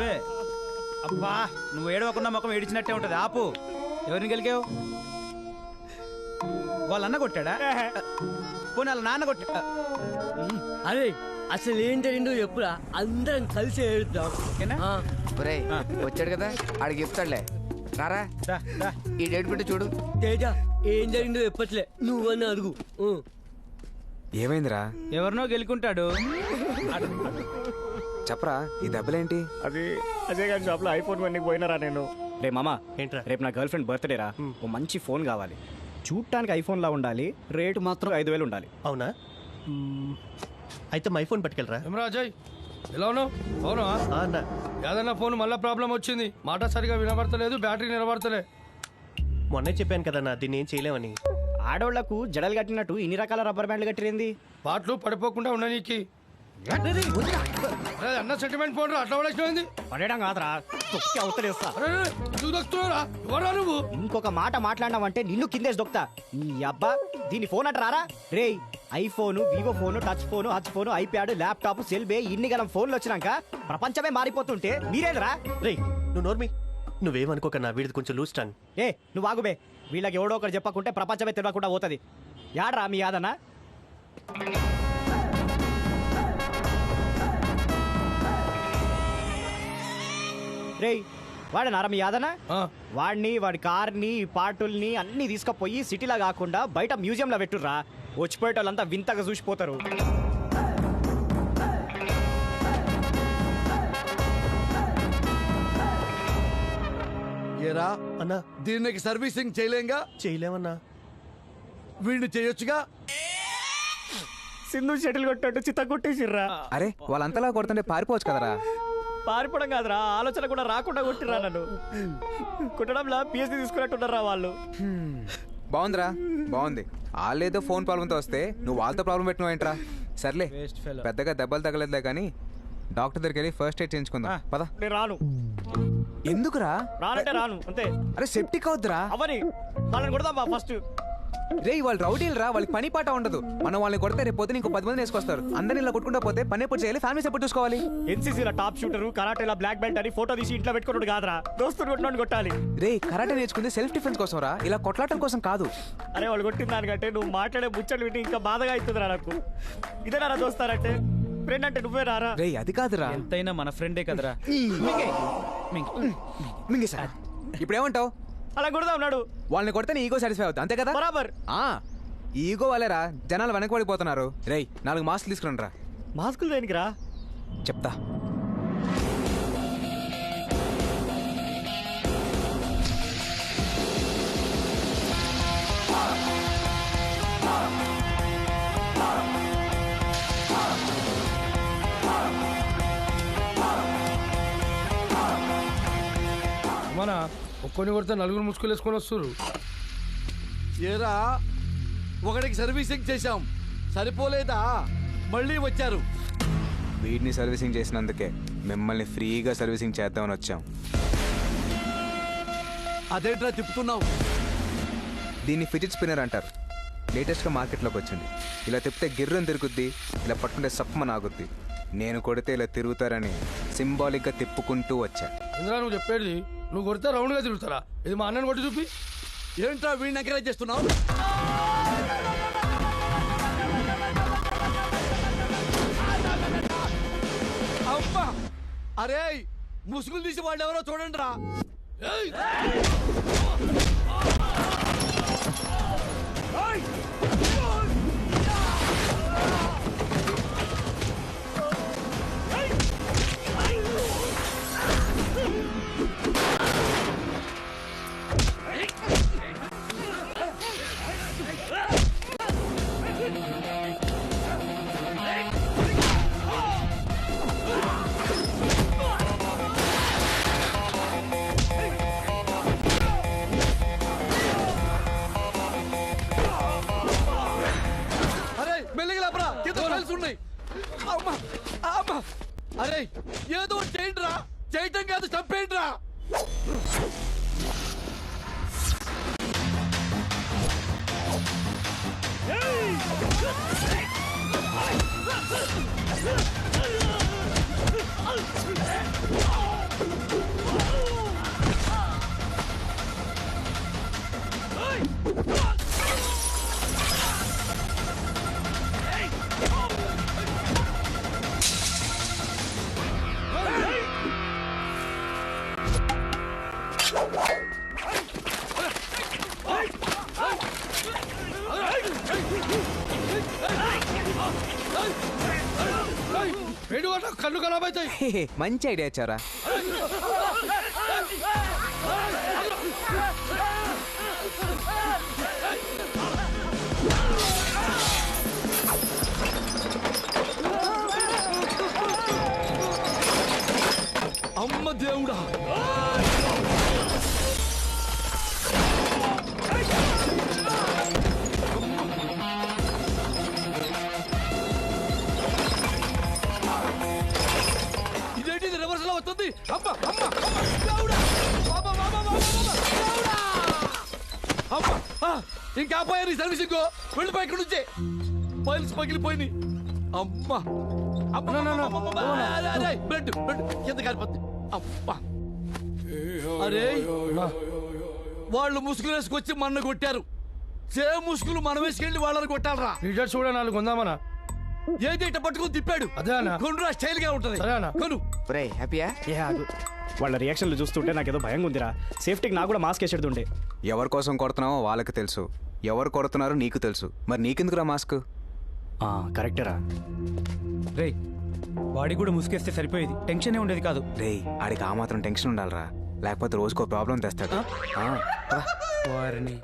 అబ్బే. అబ్బా నువ్వు ఏడవకుండా ముఖం ఏడిచినట్టే ఉంటది. ఆపు. ఎవరిని గెలికావు? వాళ్ళ అన్న కొట్టాడా పోనీ వాళ్ళ నాన్న కొట్టా అరే అసలు ఏం జరిగిందో చెప్పురా. అందరం కలిసి ఏడుద్దాం. ఓకేనా? ఒరేయ్ వచ్చాడు కదా? ఆడికి చెప్తాడులే. రారా? దా, దా. ఈ డేట్ పెట్టి చూడు. తేజ ఏం జరిగిందో చెప్పట్లే. నువ్వని అడుగు. ఏమైందిరా? ఎవరినో గెలుకుంటాడు. చెప్పరా ఈ దెబ్బలేంటి? అది అజయ్ గారి షాప్లో ఐఫోన్ వన్కి పోయినరా నేను? రే మామా ఏంట్రా? రేపు నా గర్ల్ ఫ్రెండ్ బర్త్డే రా ఓ మంచి ఫోన్ కావాలి. చూడటానికి ఐఫోన్ లా ఉండాలి రేటు మాత్రం ఐదు వేలు ఉండాలి. అవునా? మ్మ్. అయితే మా ఐఫోన్ పట్టుకెళ్ళరా? ఏమరా అజయ్ ఎలా ఉన్నావు? అవునా? ఆ అన్న. ఏదన్నా ఫోన్ మళ్ళీ ప్రాబ్లం వచ్చింది. మాట సరిగా వినబడతలేదు బ్యాటరీ నిలబడతలే. మొన్నే చెప్పాను కదన్నా దీన్ని ఏం చేయలేమని. ఆడోళ్ళకు జడలు కట్టినట్టు ఇన్ని రకాల రబ్బర్ బ్యాండ్లు కట్టిరేంది? పాటలు పడిపోకుండా ఉండనీకి. అన్న సెంటిమెంట్ ఫోన్ రా అట్లా పడేసినది పడేయడం కాదురా. తొక్కి అవతలేస్తా రే, దక్కుతున్నావురా ఎవరా నువ్వు? ఇంకొక మాట మాట్లాడినావంటే నిన్ను కిందేసి దొక్తా నీ అబ్బా దీని ఫోన్ అంటారా రే iPhone Vivo phone touch phone Hutch phone iPad laptop సెల్బే ఇన్ని గలం ఫోన్లు వచ్చినాక ప్రపంచమే మారిపోతుంటే మీరేంద్రా? రేయ్ నువ్వు నోర్మి. నువ్వేమనుకోకన్నా వీడిది కొంచెం లూజ్ టంగ్ ఏ నువ్వు ఆగుబే. వీళ్ళకి ఎవడో ఒకరు చెప్పకుంటే ప్రపంచమే తెలియకుండా పోతుంది. యాడ్రా మీ యాదనా రేయ్ వాడనారా మీ యాదనా? వాడిని వాడి కార్ని పార్టుల్ని అన్ని తీసుకుపోయి సిటీలో కాకుండా బయట మ్యూజియంలో పెట్టుర్రా. వచ్చిపోయేటోళ్ళంతా వింతగా చూసిపోతారు. ఏరా? అన్నా. దీనికి సర్వీసింగ్ చేయలేంగా? చేయలేమన్నా. వీడిని చేయొచ్చుగా? సింధు షటిల్ కొట్టినట్టు చిత్త కొట్టేసిర్రా. అరే వాళ్ళంతలా కొడుతుంటే పారిపోవచ్చు కదరా. పారిపోవడం కాదురా. ఆలోచన కూడా రాకుండా కొట్టిర్రా నన్ను. కొట్టడంలో పిఎస్సీ తీసుకున్నట్టున్నారా వాళ్ళు. బాగుందిరా బాగుంది. వాళ్ళేదో ఫోన్ ప్రాబ్లంతో వస్తే నువ్వు వాళ్ళతో ప్రాబ్లం పెట్టినావు ఏంట్రా? సర్లే. పెద్దగా దెబ్బలు తగలేదులే కానీ డాక్టర్ దగ్గరికి వెళ్ళి ఫస్ట్ ఎయిడ్ చేయించుకుందాం. పద. నేను రాను. ఎందుకురా? రానంటే రాను అంతే. అరే సెప్టిక్ అవుద్దురా అవని. వాళ్ళని కొడదాం బా ఫస్ట్ రే వాళ్ళు రౌడీలు రా వాళ్ళకి పని పాట ఉండదు. మనం వాళ్ళని కొడితే రేపు పొద్దున ఇంకో పది మంది వేసుకొస్తారు. అందరిని ఇలా కొట్టుకుంటా పోతే పని ఎప్పుడు చేయాలి ఫ్యామిలీస్ ఎప్పుడు చూసుకోవాలి? ఎన్సీసీలో టాప్ షూటర్ కరాటేలా బ్లాక్ బెల్ట్ అని ఫోటో తీసి ఇంట్లో పెట్టుకున్నాడు కాదురా. దోస్తుడు కొట్టినోడు కొట్టాలి. రే కరాటే నేర్చుకుంది సెల్ఫ్ డిఫెన్స్ కోసం రా ఇలా కొట్లాటం కోసం కాదు. అరే వాళ్ళు కొట్టిన దానికంటే నువ్వు మాట్లాడే ముచ్చట్లు వింటే ఇంకా బాధగా అవుతుందిరా నాకు. ఇదేనా రా దోస్తారంటే? ఫ్రెండ్ అంటే నువ్వే రారా? రే అది కాదురా. ఎంతైనా మన ఫ్రెండే కదరా. మింగి. సార్. ఇప్పుడు ఏమంటావు అలా కొడదా ఉన్నాడు వాళ్ళని కొడితే నీ ఈగో సాటిస్ఫై అవుతుంది అంతే కదా? బరాబర్. ఆ ఈగో వాళ్ళేరా జనాలు వెనకబడిపోతున్నారు. రేయ్ నాలుగు మాస్క్ తీసుకురండి రా మాస్కులు దేనికి రా చెప్తా. మన ఒక్కొని కొడితే నలుగురు ముసుగులు వేసుకొని వస్తారు ఏరా ఒకడికి సర్వీసింగ్ చేశాం. సరిపోలేదా? మళ్ళీ వచ్చారు. వీడిని సర్వీసింగ్ చేసినందుకే మిమ్మల్ని ఫ్రీగా సర్వీసింగ్ చేద్దామని వచ్చాం. అదేంట్రా తిప్పుతున్నావు? దీన్ని ఫిజిట్ స్పిన్నర్ అంటారు. లేటెస్ట్గా మార్కెట్లోకి వచ్చింది. ఇలా తిప్పితే గిర్రం తిరుగుద్ది ఇలా పట్టుకుంటే సప్పమని ఆగుద్ది నేను కొడితే ఇలా తిరుగుతారని సింబాలిక్గా తిప్పుకుంటూ వచ్చా. ఇందులో నువ్వు చెప్పేది నువ్వు కొడితే రౌండ్గా తిరుగుతారా? ఇది మా అన్నని కొట్టి చూపి. ఏంట్రా వీడిని ఎంకరేజ్ చేస్తున్నావు? అరే ముసుగులు తీసి వాళ్ళు ఎవరో చూడండి రా చేయటం Hey! మంచి ఐడియా చారా ఇంకా పోయారు సర్వీసింగ్ వెళ్ళిపోయి ఇక్కడ నుంచి. ఫైల్స్ పగిలిపోయినాయి. అమ్మ. బ్లడ్ బ్లడ్ కింద కారిపోద్ది అమ్మ అరే వాళ్ళు ముసుగులు వేసుకొచ్చి మన కొట్టారు. సేమ్ ముసుగులు మనం వేసుకెళ్ళి వాళ్ళని కొట్టాలరా. లీడర్స్ కూడా నాలుగు ఉందామనా ఏది ఇట్ట పట్టుకొని తిప్పాడు అదే. కొనురా స్టైల్గా ఉంటది. కొను. ఒరే హ్యాపీయా? ఏ ఆగు వాళ్ళ రియాక్షన్లు చూస్తుంటే నాకేదో భయంగా ఉందిరా. సేఫ్టీకి నాకు కూడా మాస్క్ వేసేది ఉండే ఎవరి కోసం కొడుతున్నావో వాళ్ళకి తెలుసు. ఎవరు కొడుతున్నారో నీకు తెలుసు. మరి నీకెందుకురా మాస్క్ కరెక్టేరా రేయ్ వాడికి కూడా ముసుగేస్తే సరిపోయేది. టెన్షనే ఉండేది కాదు. రేయ్ ఆడికి ఆ మాత్రం టెన్షన్ ఉండాలిరా. లేకపోతే రోజుకో ప్రాబ్లం తెస్తాడు. వారిని